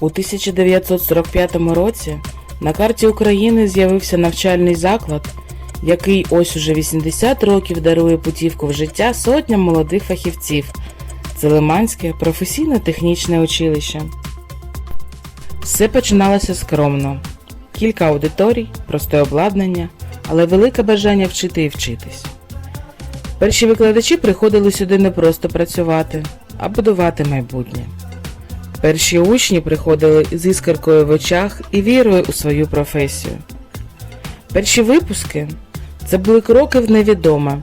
У 1945 році на карті України з'явився навчальний заклад, який ось уже 80 років дарує путівку в життя сотням молодих фахівців. Це Лиманське професійно-технічне училище. Все починалося скромно. Кілька аудиторій, просте обладнання, але велике бажання вчити і вчитись. Перші викладачі приходили сюди не просто працювати, а будувати майбутнє. Перші учні приходили з іскоркою в очах і вірою у свою професію. Перші випуски це були кроки в невідоме,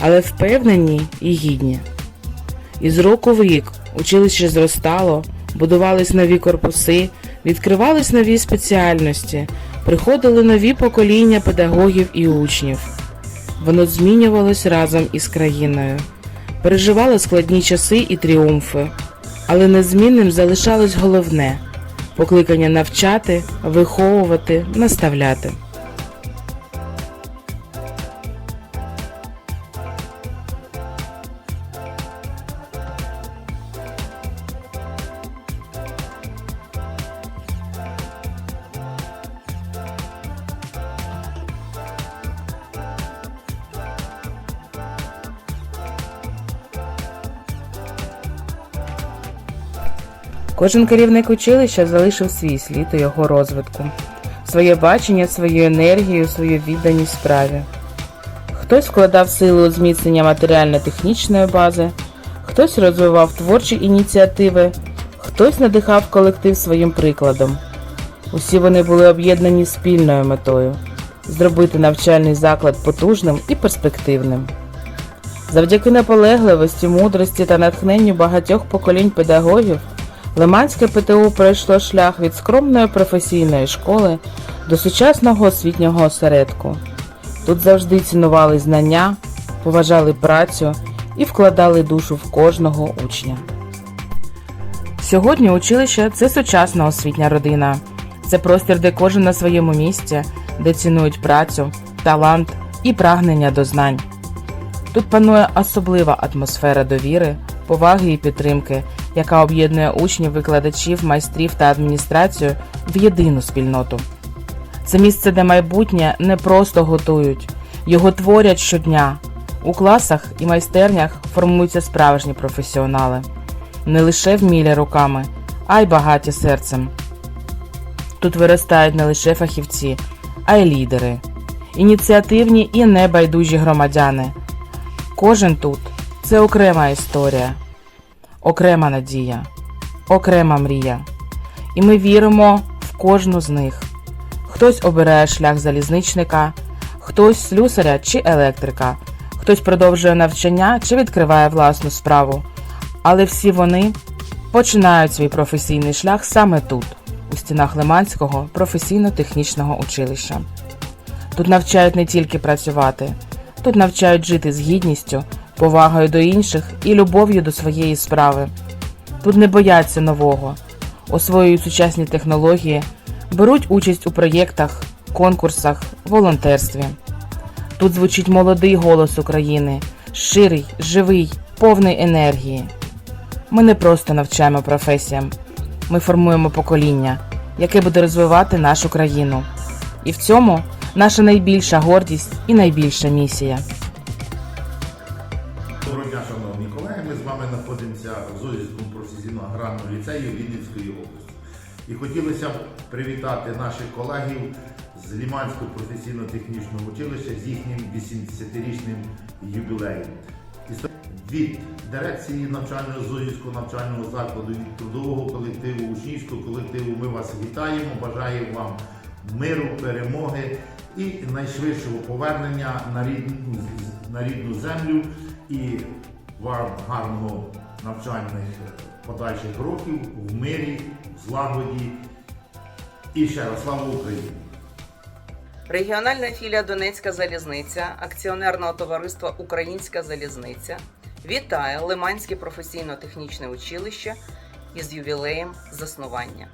але впевнені і гідні. І з року в рік училище зростало, будувались нові корпуси, відкривались нові спеціальності, приходили нові покоління педагогів і учнів. Воно змінювалось разом із країною, переживало складні часи і тріумфи, але незмінним залишалось головне покликання навчати, виховувати, наставляти. Кожен керівник училища залишив свій слід у його розвитку, своє бачення, свою енергію, свою відданість справі. Хтось вкладав сили у зміцнення матеріально-технічної бази, хтось розвивав творчі ініціативи, хтось надихав колектив своїм прикладом. Усі вони були об'єднані спільною метою зробити навчальний заклад потужним і перспективним. Завдяки наполегливості, мудрості та натхненню багатьох поколінь педагогів Лиманське ПТУ пройшло шлях від скромної професійної школи до сучасного освітнього осередку. Тут завжди цінували знання, поважали працю і вкладали душу в кожного учня. Сьогодні училище це сучасна освітня родина. Це простір, де кожен на своєму місці, де цінують працю, талант і прагнення до знань. Тут панує особлива атмосфера довіри, поваги і підтримки, яка об'єднує учнів, викладачів, майстрів та адміністрацію в єдину спільноту. Це місце, де майбутнє не просто готують, його творять щодня. У класах і майстернях формуються справжні професіонали, не лише вмілі руками, а й багаті серцем. Тут виростають не лише фахівці, а й лідери, ініціативні і небайдужі громадяни. Кожен тут це окрема історія, окрема надія, окрема мрія. І ми віримо в кожну з них. Хтось обирає шлях залізничника, хтось слюсаря чи електрика, хтось продовжує навчання чи відкриває власну справу. Але всі вони починають свій професійний шлях саме тут, у стінах Лиманського професійно-технічного училища. Тут навчають не тільки працювати, тут навчають жити з гідністю, повагою до інших і любов'ю до своєї справи. Тут не бояться нового, освоюють сучасні технології, беруть участь у проєктах, конкурсах, волонтерстві. Тут звучить молодий голос України, щирий, живий, повний енергії. Ми не просто навчаємо професіям, ми формуємо покоління, яке буде розвивати нашу країну. І в цьому наша найбільша гордість і найбільша місія. В Зозівському професійно-аграрному ліцеї Вінницької області. І хотілося б привітати наших колегів з Ліманського професійно-технічного училища з їхнім 80-річним юбілеєм. Від дирекції навчального Зозівського навчального закладу, від трудового колективу, учнівського колективу ми вас вітаємо, бажаємо вам миру, перемоги і найшвидшого повернення на рідну, на рідну землю і вам гарного навчальних подальших років в мирі, в злагоді. І ще раз слава Україні! Регіональна філія Донецька залізниця акціонерного товариства Українська залізниця вітає Лиманське професійно-технічне училище із ювілеєм заснування.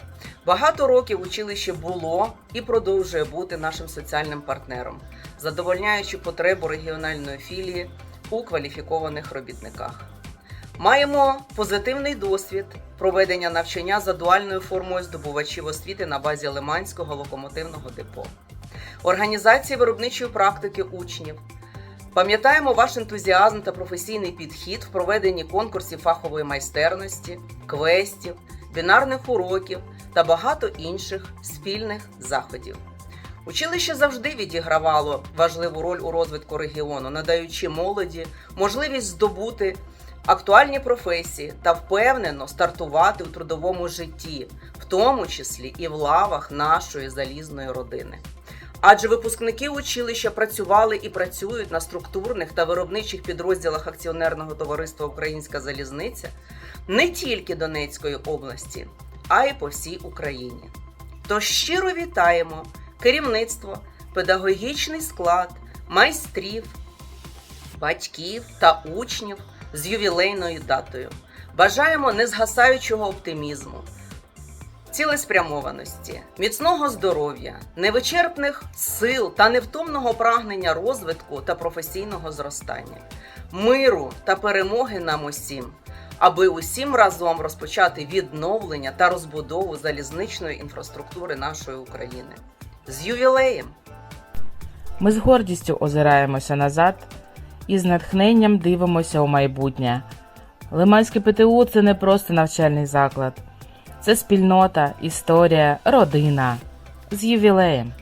Багато років училище було і продовжує бути нашим соціальним партнером, задовольняючи потребу регіональної філії у кваліфікованих робітниках. Маємо позитивний досвід проведення навчання за дуальною формою здобувачів освіти на базі Лиманського локомотивного депо, організації виробничої практики учнів. Пам'ятаємо ваш ентузіазм та професійний підхід в проведенні конкурсів фахової майстерності, квестів, бінарних уроків та багато інших спільних заходів. Училище завжди відігравало важливу роль у розвитку регіону, надаючи молоді можливість здобути актуальні професії та впевнено стартувати у трудовому житті, в тому числі і в лавах нашої залізної родини. Адже випускники училища працювали і працюють на структурних та виробничих підрозділах акціонерного товариства Українська залізниця не тільки Донецької області, а й по всій Україні. Тож щиро вітаємо керівництво, педагогічний склад, майстрів, батьків та учнів з ювілейною датою. Бажаємо незгасаючого оптимізму, цілеспрямованості, міцного здоров'я, невичерпних сил та невтомного прагнення розвитку та професійного зростання, миру та перемоги нам усім, аби усім разом розпочати відновлення та розбудову залізничної інфраструктури нашої України. З ювілеєм! Ми з гордістю озираємося назад і з натхненням дивимося у майбутнє. Лиманське ПТУ це не просто навчальний заклад, це спільнота, історія, родина з ювілеєм.